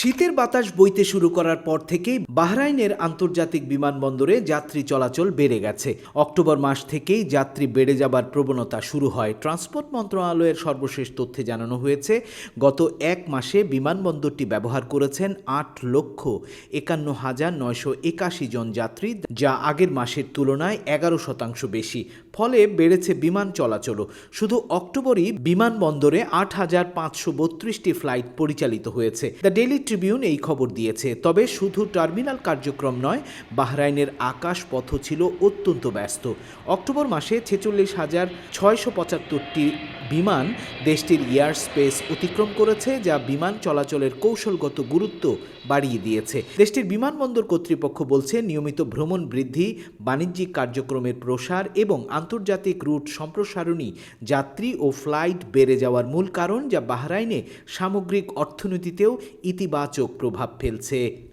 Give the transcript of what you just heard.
শীতের বাতাস বইতে শুরু করার পর থেকেই বাহরাইনের আন্তর্জাতিক বিমানবন্দরে যাত্রী চলাচল বেড়ে গেছে। অক্টোবর মাস থেকেই যাত্রী বেড়ে যাবার প্রবণতা শুরু হয়। ট্রান্সপোর্ট মন্ত্রণালয়ের সর্বশেষ তথ্যে জানানো হয়েছে, গত এক মাসে বিমানবন্দরটি ব্যবহার করেছেন আট লক্ষ একান্ন হাজার নয়শো একাশি জন যাত্রী, যা আগের মাসের তুলনায় এগারো শতাংশ বেশি। ফলে বেড়েছে বিমান চলাচলও। শুধু অক্টোবরই বিমানবন্দরে আট হাজার পাঁচশো বত্রিশটি ফ্লাইট পরিচালিত হয়েছে। দ্য ডেইলি ট্রিবিউন এই খবর দিয়েছে, তবে শুধু টার্মিনাল কার্যক্রম নয়, বাহরাইনের আকাশ পথ ছিল অত্যন্ত ব্যস্ত। অক্টোবর মাসে ছেচল্লিশ হাজার ছয়শো পঁচাত্তরটি বিমান দেশটির এয়ার স্পেস অতিক্রম করেছে, যা বিমান চলাচলের কৌশলগত গুরুত্ব বাড়িয়ে দিয়েছে। দেশটির বিমানবন্দর কর্তৃপক্ষ বলছে, নিয়মিত ভ্রমণ বৃদ্ধি, বাণিজ্যিক কার্যক্রমের প্রসার এবং আন্তর্জাতিক রুট সম্প্রসারণই যাত্রী ও ফ্লাইট বেড়ে যাওয়ার মূল কারণ, যা বাহরাইনে সামগ্রিক অর্থনীতিতেও ইতিবাচক প্রভাব ফেলছে।